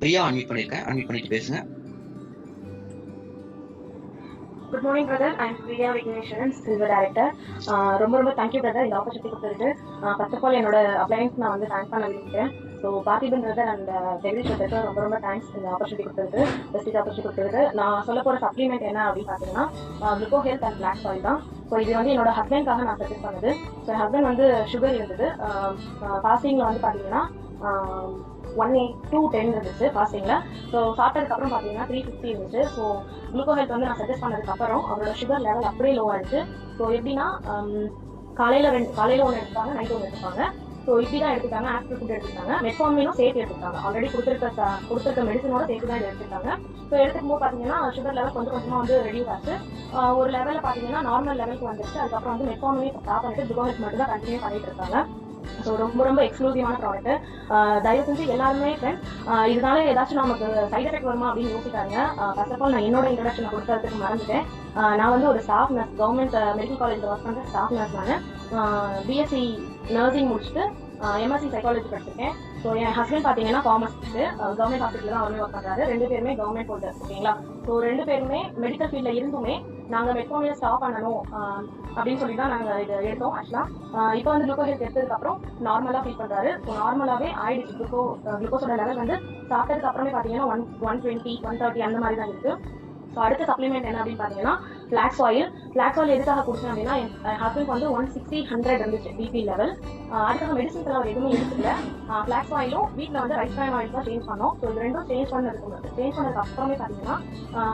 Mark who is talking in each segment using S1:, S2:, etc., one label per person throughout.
S1: Priya unmute பண்ணிருக்கேன். Unmute பண்ணிட்டு பேசுங்க.
S2: Good morning brother I'm Priya Vigneshwaran silver director ரொம்ப ரொம்ப தேங்க்யூ பிரதர் இந்த ஆப்பர்ச்சுனிட்டி கொடுத்துருக்கு ஃபர்ஸ்ட் ஆஃப் ஆல் என்னோட அப்ளைன்ஸ் நான் வந்து தேங்க் பண்ண விரும்புகிறேன். So Parthiban brother and Jagadeesh பிரதருக்கு ரொம்ப ரொம்ப தேங்க்ஸ் இந்த ஆப்பர்ச்சுனிட்டி கொடுத்துருக்கு பெஸ்ட் ஆப்பர்ச்சுனிட்டி கொடுத்துருக்கு நான் சொல்ல போகிற சப்ளிமெண்ட் என்ன அப்படின்னு பார்த்தீங்கன்னா gluco health and black soil தான். ஸோ இது வந்து என்னோட ஹஸ்பண்ட்காக நான் சஜஸ்ட் பண்ணது. ஸோ என் ஹஸ்பண்ட் வந்து சுகர் இருந்தது. ஃபாஸ்டிங்கில் வந்து பார்த்தீங்கன்னா ஒன் எயிட் டூ டென் இருந்துச்சு ஃபாஸ்டிங்கில் ஸோ சாப்பிட்டதுக்கப்புறம் பார்த்தீங்கன்னா த்ரீ ஃபிஃப்டி இருந்துச்சு. ஸோ குளுக்கோ ஹெல்த் வந்து நான் சஜஸ்ட் பண்ணதுக்கப்புறம் அவரோட சுகர் லெவல் அப்படியே லோ ஆயிடுச்சு. ஸோ எப்படின்னா காலையில் ரெண்டு காலையில் ஒன்று எடுத்துப்பாங்க நைட் ஒன்று எடுத்துப்பாங்க. ஸோ இப்படி தான் எடுத்துட்டாங்க ஆக்டிவ் ஃபுட் எடுத்துட்டாங்க மெட்ஃபார்மினும் சேர்த்து எடுத்துட்டாங்க ஆல்ரெடி கொடுத்துருக்க கொடுத்துருக்க மெடிசனோட சேர்த்து தான் எடுத்துட்டாங்க ஸோ எடுத்துக்கும் போது பார்த்தீங்கன்னா சுகர் லெவல் கொஞ்சம் கொஞ்சமாக வந்து ரெடியூஸ் ஆச்சு. ஒரு லெவலில் பார்த்தீங்கன்னா நார்மல் லெவலுக்கு வந்துருச்சு. அதுக்கப்புறம் வந்து மெட்ஃபார்மினே ஸ்டாப் பண்ணிட்டு குளுக்கோ மட்டும் தான் கண்டினியூ பண்ணிட்டு இருக்காங்க. ஸோ ரொம்ப ரொம்ப எக்ஸ்க்ளூசிவான ப்ராடக்ட் தயவு செஞ்சு எல்லாருமே ஃப்ரெண்ட்ஸ் இதனால ஏதாச்சும் நமக்கு சைட் எஃபெக்ட் வருமா அப்படின்னு யோசிக்காங்க ஃபர்ஸ்ட் ஆஃப் ஆல் நான் என்னோட இன்ட்ரடக்ஷனை கொடுக்கறதுக்கு மறந்துட்டேன். நான் வந்து ஒரு ஸ்டாஃப் நர்ஸ் கவர்மெண்ட் மெடிக்கல் காலேஜில் ஒர்க் பண்ணுற ஸ்டாஃப் நர்ஸ் நான் பிஎஸ்சி நர்சிங் முடிச்சுட்டு எம்எஸ்சி சைக்காலஜி படிச்சிருக்கேன். ஸோ என் ஹஸ்பண்ட் பார்த்தீங்கன்னா காமர்ஸ் கவர்மெண்ட் ஹாஸ்பிட்டல் தான் அவருமே ஒர்க் பண்ணுறாரு ரெண்டு பேருமே கவர்மெண்ட் ஹோல்டர் ஓகேங்களா ஸோ ரெண்டு பேருமே மெடிக்கல் ஃபீல்டில் இருந்துமே நாங்கள் மெட்ஃபார்மில் ஸ்டாப் பண்ணணும் அப்படின்னு சொல்லி தான் நாங்கள் இதை எடுத்தோம் ஆக்சுவலாக இப்போ வந்து குளுக்கோ எடுத்ததுக்கப்புறம் நார்மலாக ஃபீல் பண்ணுறாரு ஸோ நார்மலாகவே ஆயிடுச்சு. குளுக்கோ குளுக்கோஸோட லெவல் வந்து சாப்பிட்டதுக்கு அப்புறமே பார்த்தீங்கன்னா one one twenty one thirty அந்த மாதிரி தான் இருக்குது ஸோ அடுத்த சப்ளிமெண்ட் என்ன அப்படின்னு பார்த்தீங்கன்னா ஃப்ளாக்ஸ் ஆயில் பிளாக் ஆயில் எதுக்காக கொடுத்தேன் அப்படின்னா என் ஹஸ்பண்ட் வந்து ஒன் சிக்ஸ்டி ஹண்ட்ரட் இருந்துச்சு பிபி லெவல் அதுக்காக மெடிசன்ஸ் எல்லாம் எதுவுமே எடுத்துக்கல பிளாக் ஆயிலும் வீட்டில் வந்து ரைஸ் பிரான் ஆயில் தான் சேஞ்ச் பண்ணோம். ஸோ இது ரெண்டும் சேஞ்ச் பண்ணதுக்கு சேஞ்ச் பண்ணதுக்கு அப்புறமே பார்த்தீங்கன்னா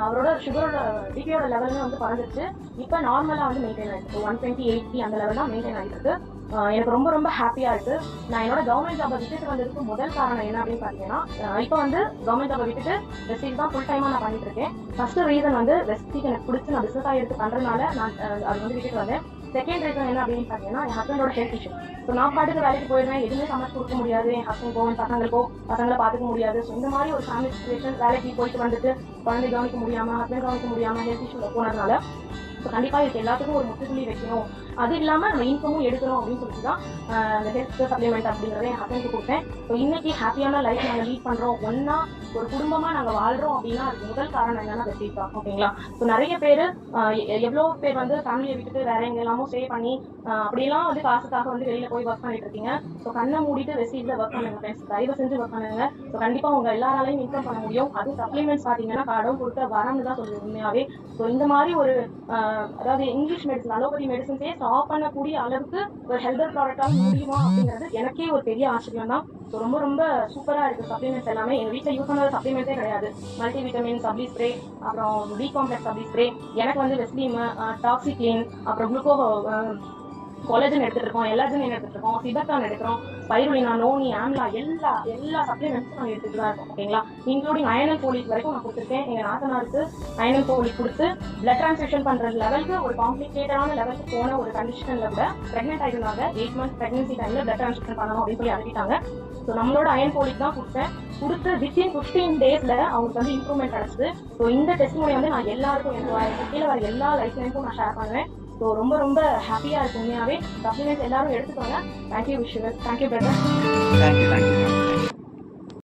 S2: அவரோட சுகரோட பிபியோட லெவலுமே வந்து குறைஞ்சிருச்சு. இப்போ நார்மலாக வந்து மெயின்டைன் ஆயிருக்கு. ஒன் டுவெண்ட்டி எயிட்டி அந்த லெவல் தான் மெயின்டைன் ஆகிட்டு இருக்கு எனக்கு ரொம்ப ரொம்ப ஹாப்பியாக இருக்குது நான் என்னோட கவர்மெண்ட் ஜாபை விட்டுட்டு வந்ததுக்கு முதல் காரணம் என்ன அப்படின்னு பார்த்தீங்கன்னா இப்போ வந்து கவர்மெண்ட் ஜாபை விட்டுட்டு வெஸ்டீஸ் தான் ஃபுல் டைமாக நான் பண்ணிட்டு இருக்கேன். ஃபர்ஸ்ட் ரீசன் வந்து வெஸ்டீஸ் எனக்கு பிடிச்சி நான் பிஸ்னஸாக எடுத்து பண்ணுறதுனால நான் அது வந்து விட்டுட்டு வந்தேன் செகண்ட் ரீசன் என்ன அப்படின்னு பார்த்தீங்கன்னா என் ஹஸ்பண்டோட ஹெல்த் இஷ்யூ ஸோ நான் பாட்டுக்கு வேலைக்கு போயிடுவேன் எதுவுமே சமைச்சு கொடுக்க முடியாது. என் ஹஸ்பண்ட்க்கோ என் பசங்களுக்கோ பசங்களை பார்த்துக்க முடியாது. ஸோ இந்த மாதிரி ஒரு ஃபேமிலி சுச்சுவேஷன் வேலைக்கு போயிட்டு வந்துட்டு குழந்தை கவனிக்க முடியாமல் ஹஸ்பண்ட் கவனிக்க முடியாமல் ஹெல்த் இஷ்யூவில் போனதுனால ஸோ கண்டிப்பாக இதுக்கு எல்லாத்துக்கும் ஒரு முற்றுப்புள்ளி வைக்கணும். அது இல்லாமல் நம்ம இன்கமும் எடுக்கணும் அப்படின்னு சொல்லிட்டு தான் அந்த ஹெல்த் சப்ளிமெண்ட் அப்படிங்கிறத என் ஹஸ்பண்டுக்கு கொடுத்தேன். ஸோ இன்னைக்கு ஹாப்பியான லைஃப் நாங்கள் லீட் பண்ணுறோம் ஒன்றா ஒரு குடும்பமாக நாங்கள் வாழ்கிறோம் அப்படின்னா அதுக்கு முதல் காரணம் என்னன்னா வெஸ்டீஸ் தான் ஓகேங்களா ஸோ நிறைய பேர் எவ்வளோ பேர் வந்து ஃபேமிலியை விட்டுட்டு வேற எங்கெல்லாமோ ஸ்டே பண்ணி அப்படிலாம் வந்து காசுக்காக வந்து வெளியில் போய் ஒர்க் பண்ணிட்டு இருக்கீங்க. ஸோ கண்ணை மூடிட்டு வெஸ்டீஸில் ஒர்க் பண்ணுங்க ஃப்ரெண்ட்ஸ் தயவு செஞ்சு ஒர்க் பண்ணுங்க. ஸோ கண்டிப்பாக உங்கள் எல்லாராலையும் இன்கம் பண்ண முடியும். அது சப்ளிமெண்ட்ஸ் பார்த்தீங்கன்னா கடவுள் கொடுத்த வரம்னு தான் சொல்லுவேன் உண்மையாகவே ஸோ இந்த மாதிரி ஒரு அதாவது இங்கிலீஷ் மெடிசன் அலோபதி மெடிசன்ஸே ஸ்டாப் பண்ணக்கூடிய அளவுக்கு ஒரு ஹெல்தர் ப்ராடக்டாக முடியுமா அப்படிங்கிறது எனக்கே ஒரு பெரிய ஆச்சரியம் தான் ஸோ ரொம்ப ரொம்ப சூப்பராக இருக்குது சப்ளிமெண்ட்ஸ் எல்லாமே. எங்கள் வீட்டில் யூஸ் பண்ண சப்ளிமெண்ட்டே கிடையாது. மல்டி விட்டமின் சப்ளி ஸ்ப்ரே அப்புறம் டி காம்ப்ளெக்ஸ் சப்ளி ஸ்ப்ரே எனக்கு வந்து வெஸ்லீம் டாக்ஸிக்ளின் uh, அப்புறம் குளுக்கோ கொலஜன் எடுத்துட்டு இருக்கோம் எல்லாஜன் எடுத்துட்டு இருக்கோம் சிபக்கான் எடுக்கிறோம் பைருலினா நோனி ஆம்லா எல்லா எல்லா சப்ளிமெண்ட்ஸும் நாங்கள் எடுத்துட்டு தான் இருக்கோம் ஓகேங்களா இன்க்ளூடிங் அயனல் போலிக் வரைக்கும் நான் கொடுத்துருக்கேன். எங்கள் நாத்தனாருக்கு அயனல் போலிக் கொடுத்து பிளட் ட்ரான்ஸ்ஃபியூஷன் பண்ணுற லெவலுக்கு ஒரு காம்ப்ளிகேட்டடான லெவலுக்கு போன ஒரு கண்டிஷனில் கூட பிரெக்னென்ட் ஆகிருந்தாங்க எயிட் மந்த்ஸ் பிரெக்னன்சி டைமில் பிளட் ட்ரான்ஸ்ஃபியூஷன் பண்ணணும் அப்படின்னு சொல்லி அனுப்பிட்டாங்க. ஸோ நம்மளோட அயன் போலிக் தான் கொடுத்தேன். கொடுத்து வித்தின் ஃபிஃப்டீன் டேஸில் அவங்களுக்கு வந்து இம்ப்ரூவ்மெண்ட் கிடச்சிது. ஸோ இந்த டெஸ்ட் வந்து நான் எல்லாருக்கும் எனக்கு கீழே வர எல்லா லைஃப்லையும் நான் ஷேர் பண்ணுவேன். ஸோ ரொம்ப ரொம்ப ஹாப்பியாக இருக்கு உண்மையாகவே சப்ளிமெண்ட்ஸ் எல்லாரும் எடுத்துக்கோங்க. Thank you wish thank you brother
S1: thank you thank you